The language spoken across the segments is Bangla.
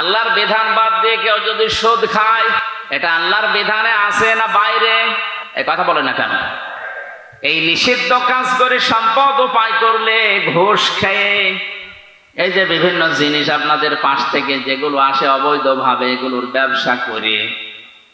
আল্লাহর বিধান বাদ দিয়ে কেউ যদি সুদ খায়, এটা আল্লাহর বিধানে আছে না বাইরে? এ কথা বলে না কেন? এই নিষিদ্ধ কাজ করে সম্পদ উপায় করলে ঘুষ খেয়ে, এই যে বিভিন্ন জিনিস আপনাদের পাশ থেকে যেগুলো আসে অবৈধভাবে, এগুলোর ব্যবসা করে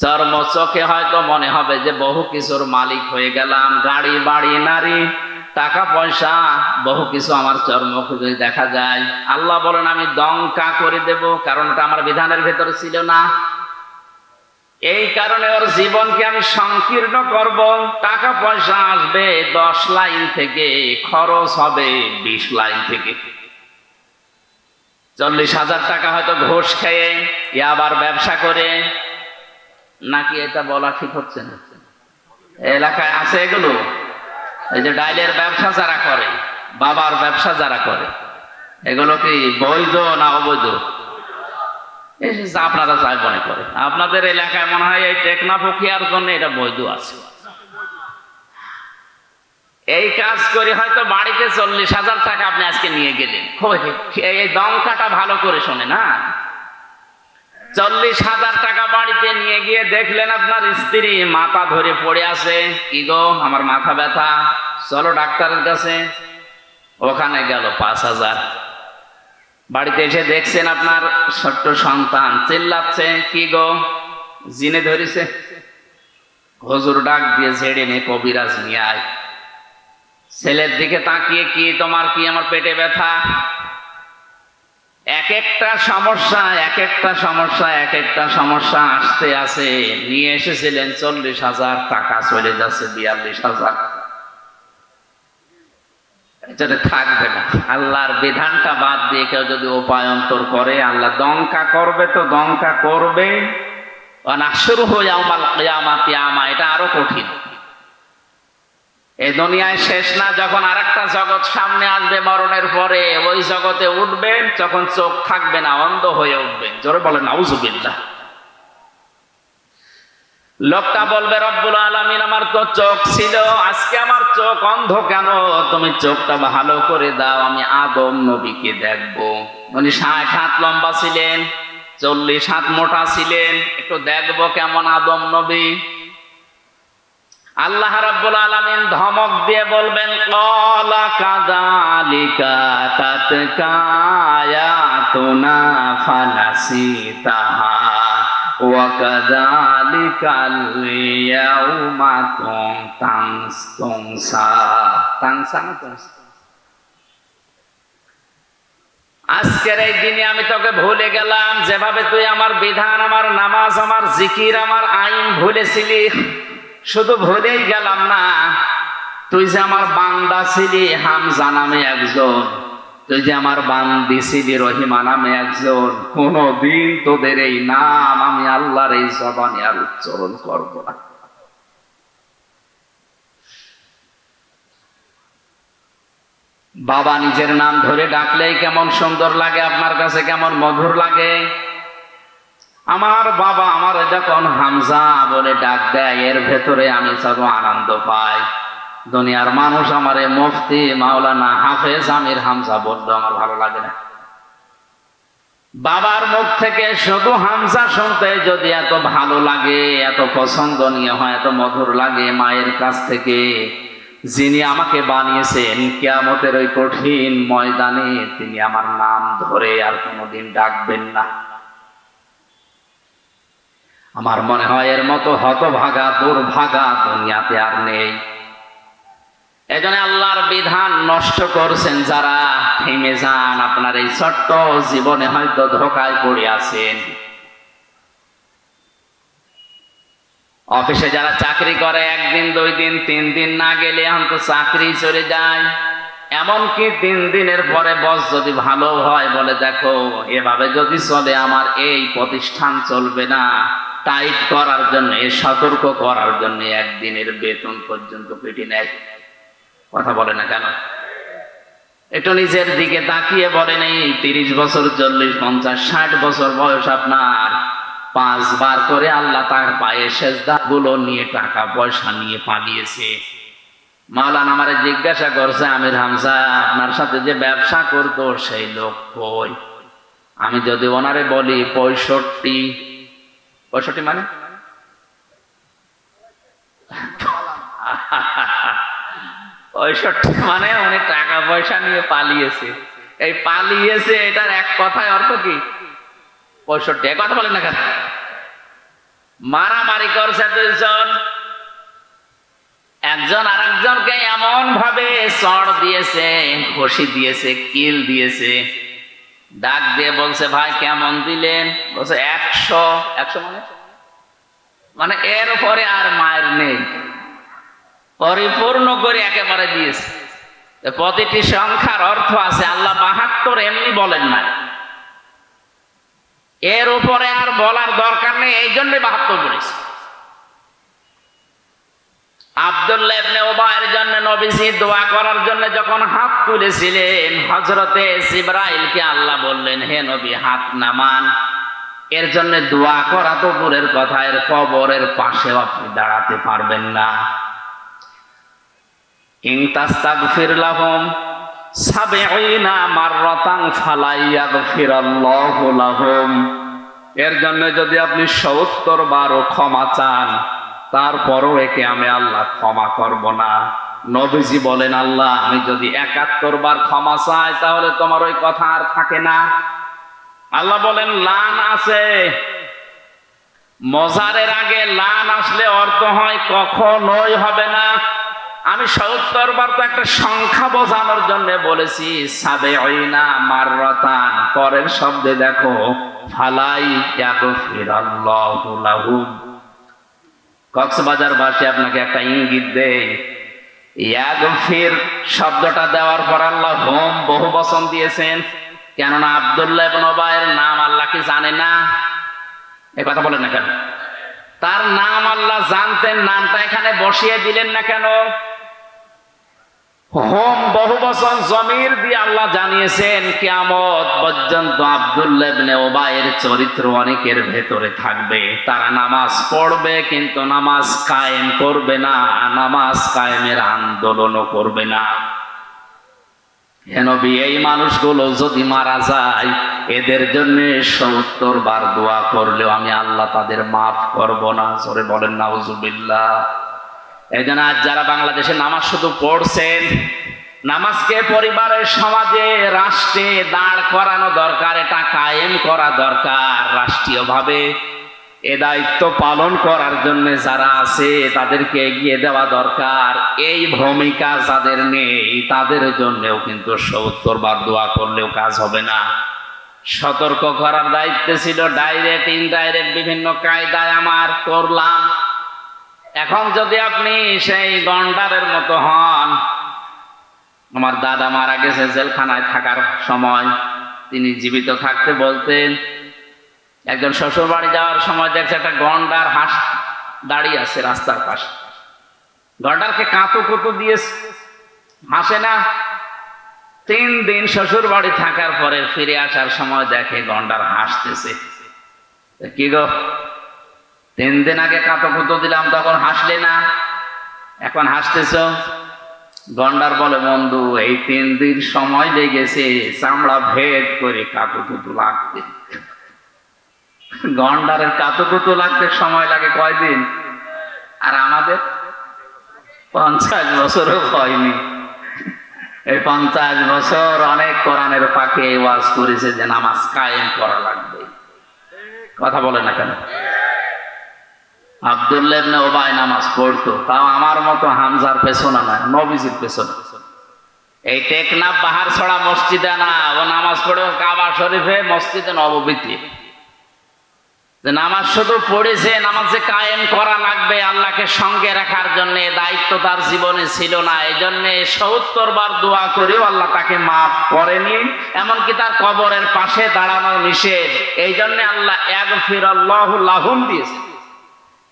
চর্ম চোখে হয়তো মনে হবে যে বহু কিছুর মালিক হয়ে গেলাম, গাড়ি, বাড়ি, নারী টাকা পয়সা বহু কিছু আমার চর্ম খুঁজে দেখা যায়, আল্লাহ বলেন, আমি দঙ্কা করে দেব। কারণ এটা আমার বিধানের ভেতরে ছিল না। এই কারণে ওর জীবনকে আমি সংকীর্ণ করব। টাকা পয়সা আসবে, দশ লাইন থেকে খরচ হবে বিশ লাইন থেকে। চল্লিশ হাজার টাকা হয়তো ঘোষ খেয়ে আবার ব্যবসা করে। নাকি এটা বলা ঠিক হচ্ছে না? এলাকায় আছে এগুলো? এই যে ডাইলের ব্যবসা যারা করে, বাবার ব্যবসা যারা করে, এগুলো কি বৈধ না অবৈধ? আপনারা যাই মনে করে আপনাদের এলাকায় মনে হয় এই টেকনা প্রক্রিয়ার জন্য এটা বৈধ আছে। এই কাজ করে হয়তো বাড়িতে চল্লিশ হাজার টাকা আপনি আজকে নিয়ে গেলেন। এই দমকাটা ভালো করে শোনে না? চল্লিশ হাজার টাকা বাড়িতে নিয়ে গিয়ে দেখলেন আপনার স্ত্রী মাথা ধরে পড়ে আছে। কি গো, আমার মাথা ব্যথা? চলো ডাক্তারের কাছে। ওখানে গেল পাঁচ হাজার। বাড়িতে এসে দেখছেন আপনার ছোট্ট সন্তান। চিল্লাচ্ছে, কি গো? জিনে ধরেছে। হজুর ডাক দিয়ে ঝেড়ে নে, কবিরাজ নিয়ে আয়। ছেলের দিকে তাকিয়ে, কি তোমার কি আমার পেটে ব্যথা? এক একটা সমস্যা এক একটা সমস্যা এক একটা সমস্যা আসতে আসে। নিয়ে এসেছিলেন চল্লিশ হাজার, টাকা চলে যাচ্ছে বিয়াল্লিশ হাজার। থাকবে না। আল্লাহর বিধানটা বাদ দিয়ে কেউ যদি উপায়ন্তর করে, আল্লাহ দঙ্কা করবে তো দঙ্কা করবে। শুরু হয়ে আমার কেয়ামাতি, আমা, এটা আরও কঠিন। এই দুনিয়ায় শেষ না, যখন আরেকটা জগৎ সামনে আসবে মরণের পরে, ওই জগতে উঠবেন যখন চোখ থাকবে না, অন্ধ হয়ে উঠবেন। জোরে বলেন, নাউজুবিল্লাহ। লোকটা বলবে, রব্বুল আলমিন, আমার তো চোখ ছিল, আজকে আমার চোখ অন্ধ কেন? তুমি চোখটা ভালো করে দাও, আমি আদম নবীকে দেখব। উনি ষাট হাত লম্বা ছিলেন, চল্লিশ হাত মোটা ছিলেন, একটু দেখব কেমন আদম নবী? আল্লাহ রাব্বুল আলামিন ধমক দিয়ে বলবেন কলা কাদালিকা তাতকা আয়াতুনা ফানাসিতাহা ওয়া কাদালিকাল ইয়াউমা তানসা তানসা না তানসা? আজকের এই দিনে আমি তোকে ভুলে গেলাম, যেভাবে তুই আমার বিধান, আমার নামাজ, আমার জিকির, আমার আইন ভুলেছিলি শুধু ভুলেই গেলাম না। তুই যে আমার বান্দা ছিলি, হামজা নামে একজন। তুই যে আমার বান্দি ছিলি, রহিমা নামে একজন। কোনদিন তোদের এই নাম আমি আল্লাহর এই জবানে আর উচ্চারণ করব না। বাবা নিজের নাম ধরে ডাকলেই কেমন সুন্দর লাগে, আপনার কাছে কেমন মধুর লাগে? আমার বাবা আমার যখন হামজা বলে ডাক দেয়, এর ভেতরে আমি সব আনন্দ পাই। দুনিয়ার মানুষ আমারে মুফতি মাওলানা হাফেজ আমির হামজা বলল, আমার ভালো লাগে না। বাবার মুখ থেকে শুধু হামজা শুনতে যদি এত ভালো লাগে, এত পছন্দনীয় হয়, এত মধুর লাগে মায়ের কাছ থেকে, যিনি আমাকে বানিয়েছেন কেয়ামতের ওই কঠিন ময়দানে তিনি আমার নাম ধরে আর কোনোদিন ডাকবেন না। আমার মনে হয় এর মতো হতভাগা, দুর্ভাগা দুনিয়াতে আর নেই। এজন্য আল্লাহর বিধান নষ্ট করছেন যারা, থেমে যান, আপনার এই ছোট্ট জীবনে হয়তো ধোকায় পড়ে আছেন। অফিসে যারা চাকরি করে, একদিন, দুই দিন, তিন দিন না গেলে এখন তো চাকরি চলে যায়। এমনকি তিন দিনের পরে বস যদি ভালো হয় বলে, দেখো, এভাবে যদি চলে, আমার এই প্রতিষ্ঠান চলবে না। টাইট করার জন্য, সতর্ক করার জন্য একদিনের বেতন পর্যন্ত পেটি নেয়। কথা বলে না কেন? একটু নিজের দিকে তাকিয়ে বলে নেই, তিরিশ বছর, চল্লিশ, পঞ্চাশ, ষাট বছর বয়স আপনার। পাঁচবার করে আল্লাহ তার পায়ে সেজদা গুলো নিয়ে টাকা পয়সা নিয়ে পালিয়েছে। মাওলানা আমারে জিজ্ঞাসা করছে, আমির হামসা আপনার সাথে যে ব্যবসা করতো সেই লোক কই? আমি যদি ওনারে বলি, পঁয়ষট্টি পঁয়ষট্টি মানে? পঁয়ষট্টি মানে উনি টাকা পয়সা নিয়ে পালিয়েছে। এই পালিয়েছে, এটার এক কথায় অর্থ কি? পঁয়ষট্টি এক কথা বলেন না কেন? মারামারি করছে দুইজন। একজন আর একজনকে এমন ভাবে চড় দিয়েছে, ঘষি দিয়েছে, কিল দিয়েছে। ডাক দিয়ে বলছে, ভাই, কেমন দিলেন? বলছে, একশো। একশো মানে? মানে এর পরে আর মায়ের নেই। পরিপূর্ণ করে একেবারে দিয়েছে। প্রতিটি সংখ্যার অর্থ আছে, আল্লাহ বাহাত্তর এমনি বলেন না। এর উপরে আর বলার দরকার নেই, এই জন্যই বাহাত্তর বলেছে এর জন্য দোয়া করা তো কথা, এর কবরের পাশেও আপনি দাঁড়াতে পারবেন না। এর জন্য যদি আপনি সত্তর বারও ক্ষমা চান তারপরও একে আমি আল্লাহ ক্ষমা করব না। নবীজি বলেন, আল্লাহ, আমি যদি একাত্তর বার ক্ষমা চাই, তাহলে তোমার ওই কথা আর থাকে না। আল্লাহ বলেন, লান আছে। মজারের আগে লান আসলে অর্থ হয় কখনোই হবে না। আমি সত্তর বার তো একটা সংখ্যা বোঝানোর জন্য বলেছি সাবে না মাররাতান। পরের শব্দে দেখো, ফালাই লাহুম। কক্সবাজার ভাষে আপনাকে একটা ইঙ্গিত দেয় ইয়াগফির শব্দটা দেওয়ার পর আল্লাহ হোম বহু বচন দিয়েছেন। কেননা আবদুল্লাহ নবায়ের নাম আল্লাহ কি জানে না? এ কথা বলেন না কেন? তার নাম আল্লাহ জানতেন, নামটা এখানে বসিয়ে দিলেন না কেন? হোম, বহু বচন জমির দিয়ে আল্লাহ জানিয়েছেন, কিয়ামত পর্যন্ত আব্দুল্লাহ চরিত্র অনেকের ভেতরে থাকবে। তারা নামাজ পড়বে, কিন্তু নামাজ কায়েম করবে না নামাজ কায়েমের আন্দোলনও করবে না। হেনবি, এই মানুষগুলো যদি মারা যায়, এদের জন্য সত্তর বার দোয়া করলেও আমি আল্লাহ তাদের মাফ করব না। জোরে বলেন, নাউজুবিল্লাহ। এই জন্য আজ যারা বাংলাদেশে নামাজ শুধু পড়ছেন, নামাজকে পরিবারের সমাজে, রাষ্ট্রে দাঁড় করানো দরকার, এটা কায়েম করা দরকার রাষ্ট্রীয়ভাবে। এ দায়িত্ব পালন করার জন্য যারা আছে, তাদেরকে এগিয়ে দেওয়া দরকার। এই ভূমিকা যাদের নেই, তাদের জন্যও কিন্তু সত্তর বার দোয়া করলেও কাজ হবে না। সতর্ক করার দায়িত্ব ছিল, ডাইরেক্ট, ইনডাইরেক্ট বিভিন্ন কায়দায় আমার করলাম। এখন যদি আপনি সেই গন্ডারের মতো হন, আমার দাদা মারা গেছে জেলখানায় থাকার সময়। তিনি জীবিত থাকতে বলতেন, একজন শ্বশুর বাড়ি যাওয়ার সময় দেখছে একটা গন্ডার হাঁস দাঁড়িয়ে আছে রাস্তার পাশে। গন্ডারকে কাঁতু কুতু দিয়ে হাসে না। তিন দিন শ্বশুর বাড়ি থাকার পরে ফিরে আসার সময় দেখে গন্ডার হাসতেছে। কি গো? তিন দিন আগে কাঁতো কুতো দিলাম, তখন হাসলে না। এখন হাসতেছ? গন্ডার বলে, বন্ধু, এই তিন দিন সময় লেগেছে, চামড়া ভেদ করে কাঁতো কুতু লাগতে গন্ডারের কাঁতো কুতু লাগতে সময় লাগে কয়দিন? আর আমাদের? পঞ্চাশ বছরও হয়নি। এই পঞ্চাশ বছর অনেক কোরআনের পাখি ওয়াজ করেছে যে নামাজ কায়েম করা লাগবে। কথা বলে না কেন? আবদুল্লাহ ইবনে ওবায় নামাজ পড়তো। তাও আমার মতো হামজার পেছনে না নবীজির পেছনে। এই টেকনাফ বাহার ছড়া মসজিদে না, ও নামাজ পড়ে কাবা শরীফে মসজিদে যে নামাজ শুধু পড়েছে, নামাজে কায়েম করা লাগবে আল্লাহকে সঙ্গে রাখার জন্য দায়িত্ব তার জীবনে ছিল না। এই জন্য সত্তর বার দোয়া করেও আল্লাহ তাকে মাফ করেনি, এমনকি তার কবরের পাশে দাঁড়ানো নিষেধ। এই জন্য আল্লাহ এক ফির লাহুম, দিয়েছে।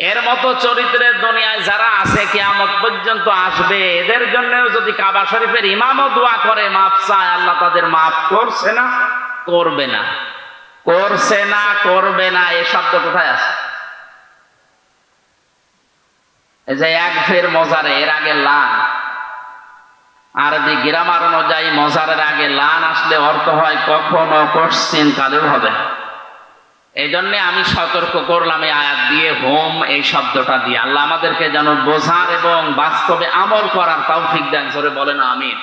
এর মতো চরিত্রের দুনিয়ায় যারা আছে, কিয়ামত পর্যন্ত আসবে, এদের জন্যও যদি কাবা শরীফের ইমামও দোয়া করে, মাফ চায়, আল্লাহ তাদের মাফ করছে না? করবে না। করছে না, করবে না, এ শব্দ কোথায় আছে যে এক ফের মজারে, এর আগে লান। আরবি গ্রামার অনুযায়ী মজারের আগে লান আসলে অর্থ হয় কখনো কোশ্চিন কালেও হবে। এই জন্যে আমি সতর্ক করলাম এই আয়াত দিয়ে, হোম, এই শব্দটা দিয়ে। আল্লাহ আমাদেরকে যেন বোঝার এবং বাস্তবে আমল করার তৌফিক দেন জোরে বলেন, আমিন।